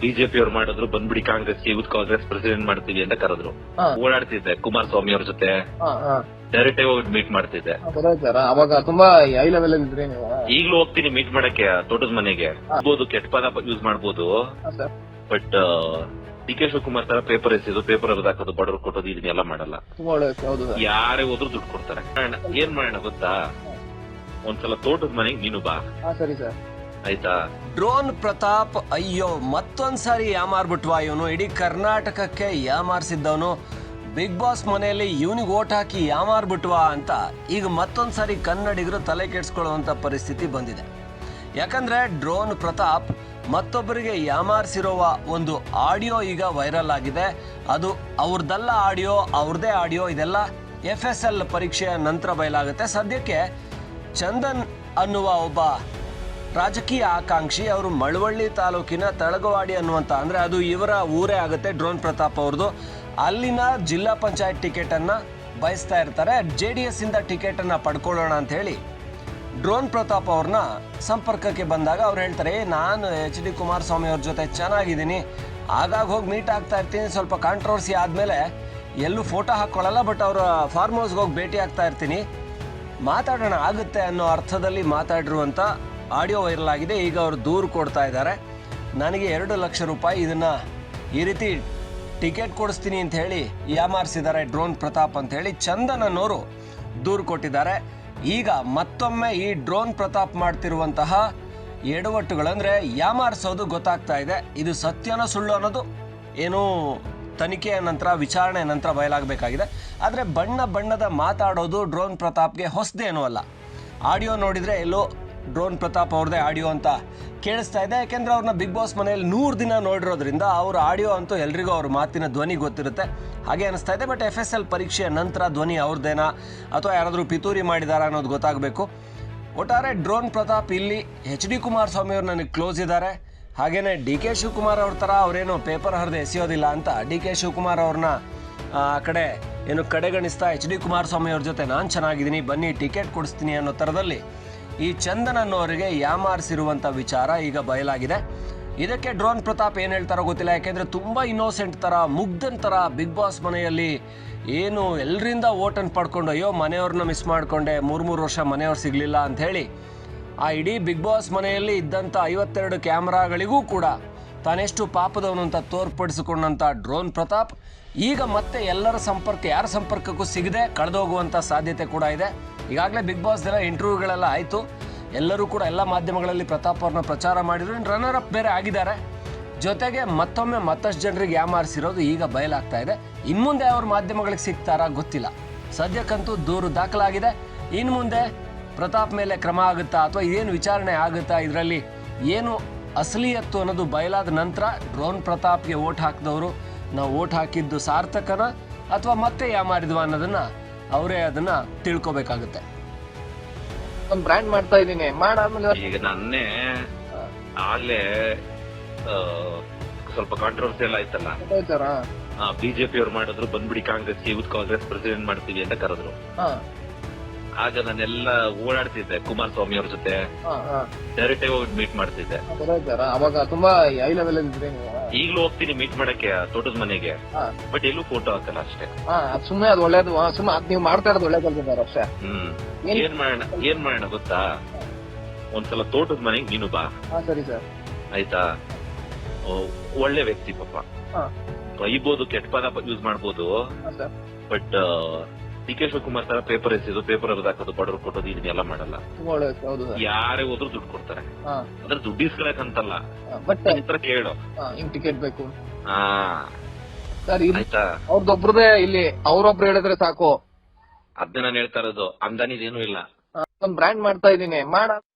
BJP ಅವ್ರು ಮಾಡಿದ್ರು ಬಂದ್ಬಿಡಿ ಕಾಂಗ್ರೆಸ್ ಯೂತ್ ಕಾಂಗ್ರೆಸ್ ಪ್ರೆಸಿಡೆಂಟ್ ಮಾಡ್ತೀವಿ ಅಂತ ಕರೆದ್ರು. ಹಾ. ಓಡಾಡ್ತಿದ್ದೆ ಕುಮಾರಸ್ವಾಮಿ ಅವ್ರ ಜೊತೆ. ಹಾ, ಹಾ. ಡೈರೆಕ್ಟ್ ಆಗಿ ಹೋಗಿ ಮೀಟ್ ಮಾಡ್ತಿದ್ದೆ. ಈಗಲೂ ಸರ್. ಅವಾಗ ತುಂಬಾ ಹೈ ಲೆವೆಲ್ ಅಲ್ಲಿ ಇದ್ರಿ ನೀವು. ಈಗ್ಲೂ ಹೋಗ್ತೀನಿ ಮೀಟ್ ಮಾಡಕ್ಕೆ ತೋಟದ ಮನೆಗೆ. ಆಗ್ಬೋದು ಕೆಟ್ಟ ಪದ ಯೂಸ್ ಮಾಡ್ಬೋದು. ಹಾ, sir. But D K Shivakumar ತರ ಪೇಪರ್ ಎಸಿದು ಪೇಪರ್ ಹಾಕೋದು ಬಡವ್ರು ಕೊಟ್ಟೋದು ಇದನ್ನೆಲ್ಲ ಮಾಡಲ್ಲ. ತುಂಬಾ ಒಳ್ಳೆ ಹೌದು ಸರ್. ಯಾರೇ ಹೋದ್ರು ದುಡ್ಡು ಕೊಡ್ತಾರೆ. ಅಣ್ಣ, ಏನ್ ಮಾಡೋಣ ಗೊತ್ತಾ? ಒಂದ್ಸಲ ತೋಟದ ಮನೆಗೆ ನೀನು ಬಾ. ಹಾ ಸರಿ ಸರ್. ಆಯ್ತಾ? ಡ್ರೋನ್ ಪ್ರತಾಪ್, ಅಯ್ಯೋ ಮತ್ತೊಂದ್ಸಾರಿ ಯಾಮಾರ್ಬಿಟ್ವಾ ಇವನು. ಇಡೀ ಕರ್ನಾಟಕಕ್ಕೆ ಯಾಮಾರ್ಸಿದ್ದವನು. ಬಿಗ್ ಬಾಸ್ ಮನೆಯಲ್ಲಿ ಇವನಿಗೆ ಓಟ್ ಹಾಕಿ ಯಾಮಾರ್ಬಿಟ್ವಾ ಅಂತ ಈಗ ಮತ್ತೊಂದ್ಸಾರಿ ಕನ್ನಡಿಗರು ತಲೆ ಕೆಡಿಸ್ಕೊಳ್ಳುವಂಥ ಪರಿಸ್ಥಿತಿ ಬಂದಿದೆ. ಯಾಕಂದರೆ ಡ್ರೋನ್ ಪ್ರತಾಪ್ ಮತ್ತೊಬ್ಬರಿಗೆ ಯಾಮಾರಿಸಿರುವ ಒಂದು ಆಡಿಯೋ ಈಗ ವೈರಲ್ ಆಗಿದೆ. ಅದು ಅವ್ರದ್ದಲ್ಲ ಆಡಿಯೋ ಅವ್ರದ್ದೇ ಆಡಿಯೋ ಇದೆಲ್ಲ ಎಫ್ ಎಸ್ ಎಲ್ ಪರೀಕ್ಷೆಯ ನಂತರ ಬಯಲಾಗುತ್ತೆ. ಸದ್ಯಕ್ಕೆ ಚಂದನ್ ಅನ್ನುವ ಒಬ್ಬ ರಾಜಕೀಯ ಆಕಾಂಕ್ಷಿ ಅವರು ಮಳವಳ್ಳಿ ತಾಲೂಕಿನ ತಳಗವಾಡಿ ಅನ್ನುವಂಥ ಅಂದರೆ ಅದು ಇವರ ಊರೇ ಆಗುತ್ತೆ ಡ್ರೋನ್ ಪ್ರತಾಪ್ ಅವ್ರದ್ದು. ಅಲ್ಲಿನ ಜಿಲ್ಲಾ ಪಂಚಾಯತ್ ಟಿಕೆಟನ್ನು ಬಯಸ್ತಾ ಇರ್ತಾರೆ. ಜೆ ಡಿ ಎಸ್ ಇಂದ ಟಿಕೆಟನ್ನು ಪಡ್ಕೊಳ್ಳೋಣ ಅಂತ ಹೇಳಿ ಡ್ರೋನ್ ಪ್ರತಾಪ್ ಅವ್ರನ್ನ ಸಂಪರ್ಕಕ್ಕೆ ಬಂದಾಗ ಅವ್ರು ಹೇಳ್ತಾರೆ "ಏ, ನಾನು ಎಚ್ ಡಿ ಕುಮಾರಸ್ವಾಮಿ ಅವ್ರ ಜೊತೆ ಚೆನ್ನಾಗಿದ್ದೀನಿ. ಆಗಾಗ ಹೋಗಿ ಮೀಟ್ ಆಗ್ತಾ ಇರ್ತೀನಿ. ಸ್ವಲ್ಪ ಕಾಂಟ್ರವರ್ಸಿ ಆದಮೇಲೆ ಎಲ್ಲೂ ಫೋಟೋ ಹಾಕ್ಕೊಳ್ಳಲ್ಲ ಬಟ್ ಅವರ ಫಾರ್ಮ್ ಹೌಸ್ಗೆ ಹೋಗಿ ಭೇಟಿ ಆಗ್ತಾ ಇರ್ತೀನಿ. ಮಾತಾಡೋಣ ಆಗುತ್ತೆ ಅನ್ನೋ ಅರ್ಥದಲ್ಲಿ ಮಾತಾಡಿರುವಂಥ ಆಡಿಯೋ ವೈರಲ್ ಆಗಿದೆ. ಈಗ ಅವರು ದೂರು ಕೊಡ್ತಾ ಇದ್ದಾರೆ. ನನಗೆ ಎರಡು ಲಕ್ಷ ರೂಪಾಯಿ ಇದನ್ನ ಈ ರೀತಿ ಟಿಕೆಟ್ ಕೊಡಿಸ್ತೀನಿ ಅಂತ ಹೇಳಿ ಯಾಮಾರಿಸಿದ್ದಾರೆ ಡ್ರೋನ್ ಪ್ರತಾಪ್ ಅಂತ ಹೇಳಿ ಚಂದನ್ ಅನ್ನೋರು ದೂರು ಕೊಟ್ಟಿದ್ದಾರೆ. ಈಗ ಮತ್ತೊಮ್ಮೆ ಈ ಡ್ರೋನ್ ಪ್ರತಾಪ್ ಮಾಡ್ತಿರುವಂತಹ ಎಡವಟ್ಟುಗಳಂದರೆ ಯಾಮಾರಿಸೋದು ಗೊತ್ತಾಗ್ತಾ ಇದೆ. ಇದು ಸತ್ಯನೋ ಸುಳ್ಳು ಅನ್ನೋದು ಏನು ತನಿಖೆಯ ನಂತರ ವಿಚಾರಣೆ ನಂತರ ಬಯಲಾಗಬೇಕಾಗಿದೆ. ಆದರೆ ಬಣ್ಣ ಬಣ್ಣದ ಮಾತಾಡೋದು ಡ್ರೋನ್ ಪ್ರತಾಪ್ಗೆ ಹೊಸದೇನೂ ಅಲ್ಲ ಆಡಿಯೋ ನೋಡಿದರೆ ಎಲ್ಲೋ ಡ್ರೋನ್ ಪ್ರತಾಪ್ ಅವ್ರದ್ದೇ ಆಡಿಯೋ ಅಂತ ಕೇಳಿಸ್ತಾ ಇದೆ. ಯಾಕೆಂದ್ರೆ ಅವ್ರನ್ನ ಬಿಗ್ ಬಾಸ್ ಮನೆಯಲ್ಲಿ ನೂರು ದಿನ ನೋಡಿರೋದ್ರಿಂದ ಅವ್ರ ಆಡಿಯೋ ಅಂತೂ ಎಲ್ರಿಗೂ ಅವ್ರ ಮಾತಿನ ಧ್ವನಿ ಗೊತ್ತಿರುತ್ತೆ. ಹಾಗೆ ಅನಿಸ್ತಾ ಇದೆ ಬಟ್ ಎಫ್ ಎಸ್ ಎಲ್ ಪರೀಕ್ಷೆಯ ನಂತರ ಧ್ವನಿ ಅವ್ರದ್ದೇನಾ? ಅಥವಾ ಯಾರಾದರೂ ಪಿತೂರಿ ಮಾಡಿದಾರಾ ಅನ್ನೋದು ಗೊತ್ತಾಗಬೇಕು. ಒಟ್ಟಾರೆ ಡ್ರೋನ್ ಪ್ರತಾಪ್ ಇಲ್ಲಿ ಎಚ್ ಡಿ ಕುಮಾರಸ್ವಾಮಿ ಅವ್ರು ನನಗೆ ಕ್ಲೋಸ್ ಇದ್ದಾರೆ. ಹಾಗೇನೆ ಡಿ ಕೆ ಶಿವಕುಮಾರ್ ಅವ್ರ ಥರ ಅವರೇನು ಪೇಪರ್ ಹರಿದು ಎಸೆಯೋದಿಲ್ಲ ಅಂತ ಡಿ ಕೆ ಶಿವಕುಮಾರ್ ಅವ್ರನ್ನ ಆ, ಕಡೆ ಏನು ಕಡೆಗಣಿಸ್ತಾ ಎಚ್ ಡಿ ಕುಮಾರಸ್ವಾಮಿ ಅವ್ರ ಜೊತೆ ನಾನು ಚೆನ್ನಾಗಿದ್ದೀನಿ, ಬನ್ನಿ ಟಿಕೆಟ್ ಕೊಡಿಸ್ತೀನಿ ಅನ್ನೋ ಥರದಲ್ಲಿ ಈ ಚಂದನ್ ಅನ್ನೋರಿಗೆ ಯಾಮಾರಿಸಿರುವಂಥ ವಿಚಾರ ಈಗ ಬಯಲಾಗಿದೆ. ಇದಕ್ಕೆ ಡ್ರೋನ್ ಪ್ರತಾಪ್ ಏನು ಹೇಳ್ತಾರೋ ಗೊತ್ತಿಲ್ಲ, ಯಾಕೆಂದರೆ ತುಂಬ ಇನ್ನೋಸೆಂಟ್ ಥರ ಮುಗ್ಧನ್ ಥರ ಬಿಗ್ ಬಾಸ್ ಮನೆಯಲ್ಲಿ ಏನು ಎಲ್ಲರಿಂದ ಓಟನ್ನು ಪಡ್ಕೊಂಡು, ಅಯ್ಯೋ, ಮನೆಯವ್ರನ್ನ ಮಿಸ್ ಮಾಡಿಕೊಂಡೆ, ಮೂರು ಮೂರು ವರ್ಷ ಮನೆಯವ್ರು ಸಿಗಲಿಲ್ಲ ಹೇಳಿ, ಆ ಇಡೀ ಬಿಗ್ ಬಾಸ್ ಮನೆಯಲ್ಲಿ ಇದ್ದಂಥ ಐವತ್ತೆರಡು ಕ್ಯಾಮ್ರಾಗಳಿಗೂ ಕೂಡ ತಾನೆಷ್ಟು ಪಾಪದವನು ಅಂತ ತೋರ್ಪಡಿಸಿಕೊಂಡಂಥ ಡ್ರೋನ್ ಪ್ರತಾಪ್, ಈಗ ಮತ್ತೆ ಎಲ್ಲರ ಸಂಪರ್ಕ, ಯಾರ ಸಂಪರ್ಕಕ್ಕೂ ಸಿಗದೆ ಕಳೆದೋಗುವಂಥ ಸಾಧ್ಯತೆ ಕೂಡ ಇದೆ. ಈಗಾಗಲೇ ಬಿಗ್ ಬಾಸ್ ಎಲ್ಲ ಇಂಟರ್ವ್ಯೂಗಳೆಲ್ಲ ಆಯಿತು. ಎಲ್ಲರೂ ಕೂಡ ಎಲ್ಲ ಮಾಧ್ಯಮಗಳಲ್ಲಿ ಪ್ರತಾಪ್ ಅವ್ರನ್ನ ಪ್ರಚಾರ ಮಾಡಿದ್ರು. ರನ್ನರ್ ಅಪ್ ಬೇರೆ ಆಗಿದ್ದಾರೆ. ಜೊತೆಗೆ ಮತ್ತೊಮ್ಮೆ ಮತ್ತಷ್ಟು ಜನರಿಗೆ ಯಾಮಾರಿಸಿರೋದು ಈಗ ಬಯಲಾಗ್ತಾ ಇದೆ. ಇನ್ಮುಂದೆ ಅವ್ರ ಮಾಧ್ಯಮಗಳಿಗೆ ಸಿಗ್ತಾರಾ ಗೊತ್ತಿಲ್ಲ. ಸದ್ಯಕ್ಕಂತೂ ದೂರು ದಾಖಲಾಗಿದೆ. ಇನ್ನು ಮುಂದೆ ಪ್ರತಾಪ್ ಮೇಲೆ ಕ್ರಮ ಆಗುತ್ತಾ ಅಥವಾ ಏನು ವಿಚಾರಣೆ ಆಗುತ್ತಾ ಇದರಲ್ಲಿ ಏನು ಅಸಲಿಯತ್ತು ಅನ್ನೋದು ಬಯಲಾದ ನಂತರ ಡ್ರೋನ್ ಪ್ರತಾಪ್ಗೆ ಓಟ್ ಹಾಕಿದವರು. ನಾವು ಓಟ್ ಹಾಕಿದ್ದು ಸಾರ್ಥಕನ ಅಥವಾ ಮತ್ತೆ ಯಾಮಾರಿದ್ವಾ ಅನ್ನೋದನ್ನ ಅವರೇ ಅದನ್ನ ತಿಳ್ಕೊಬೇಕಾಗುತ್ತೆ. ಒಂದ್ ಬ್ರ್ಯಾಂಡ್ ಮಾಡ್ತಾ ಇದೀನಿ ಮಾಡಾದ್ಮೇಲೆ ಈಗ ನನ್ನೇ ಆಗ್ಲೇ ಆ, ಸ್ವಲ್ಪ ಕಾಂಟ್ರವರ್ಸಿ ಎಲ್ಲ ಆಯ್ತಲ್ಲ? ಬಿಜೆಪಿ ಅವ್ರು ಮಾಡಿದ್ರು ಬಂದ್ಬಿಡಿ ಕಾಂಗ್ರೆಸ್ ಯೂತ್ ಕಾಂಗ್ರೆಸ್ ಪ್ರೆಸಿಡೆಂಟ್ ಮಾಡ್ತೀವಿ ಅಂತ ಕರೆದ್ರು. ಹಾ. ಆಗ ನಾನೆಲ್ಲ ಓಡಾಡ್ತಿದ್ದೆ ಕುಮಾರಸ್ವಾಮಿ ಅವ್ರ ಜೊತೆ. ಹಾ ಹಾ. ಡೈರೆಕ್ಟ್ ಆಗಿ ಹೋಗಿ ಮೀಟ್ ಮಾಡ್ತಿದ್ದೆ. ಅವಾಗ ತುಂಬಾ ಹೈ ಲೆವೆಲ್ ಅಲ್ಲಿ ಇದ್ರಿ ನೀವು. ಈಗ್ಲೂ ಹೋಗ್ತೀನಿ ಮೀಟ್ ಮಾಡಕ್ಕೆ ತೋಟದ ಮನೆಗೆ. ಹಾ. ಬಟ್ ಎಲ್ಲೂ ಫೋಟೋ ಹಾಕಲ್ಲ ಅಷ್ಟೇ. ಹಾ ಅದ್ ಸುಮ್ನೆ ಅದು ಒಳ್ಳೇದು ಸುಮ್ಮನೆ ಸುಮ್ನೆ ಅದ್ ನೀವು ಮಾಡ್ತಾ ಇರೋದು ಒಳ್ಳೇದು ಸರ್ ಅಷ್ಟೇ? ಹ್ಮ್. ಏನ್- ಏನ್? ಮಾಡೋಣ ಏನ್ ಮಾಡೋಣ ಗೊತ್ತಾ? ಒಂದ್ಸಲ ತೋಟದ ಮನೆಗೆ ನೀನು ಬಾ. ಹಾ ಸರಿ ಸರ್. ಆಯ್ತಾ? ಓ, ಒಳ್ಳೆ ವ್ಯಕ್ತಿ ಪಾಪ. ಹಾ. ಬೈಬೋದು ಕೆಟ್ಟ ಪದ ಯೂಸ್ ಮಾಡ್ಬೋದು. ಹಾ sir. But D K Shivakumar ತರ ಪೇಪರ್ ಎಸೆದು ಪೇಪರ್ ಅವ್ರದ್ದು ಹಾಕೋದು ಬಡವ್ರು ಕೊಟ್ಟೋದು ಇದನ್ನೆಲ್ಲ ಮಾಡಲ್ಲ. ತುಂಬಾ ಒಳ್ಳೆ ಹೌದು ಸರ್. ಯಾರೇ ಹೋದ್ರು ದುಡ್ಡು ಕೊಡ್ತಾರೆ. ಹಾ. ಅಂದ್ರೆ ದುಡ್ಡು ಇಸ್ಕೊಳಕಂತಲ್ಲ ಬಟ್ ಈ ತರ ಕೇಳು. ಹಿಂಗ್ ಟಿಕೆಟ್ ಬೇಕು. ಹಾ. ಸರ್ ಇಲ್ಲಿ ಆಯ್ತಾ? ಅವ್ರದ್ದೊಬ್ರದೇ ಇಲ್ಲಿ ಅವ್ರೊಬ್ರು ಹೇಳಿದ್ರೆ ಸಾಕು. ಅದನ್ನ ನಾನು ಹೇಳ್ತಾ ಇರೋದು. ಅಂದಾನಿದೇನು ಇಲ್ಲ. ಆ, ಒಂದ್ ಬ್ರ್ಯಾಂಡ್ ಮಾಡ್ತಾ ಇದೀನಿ ಮಾಡ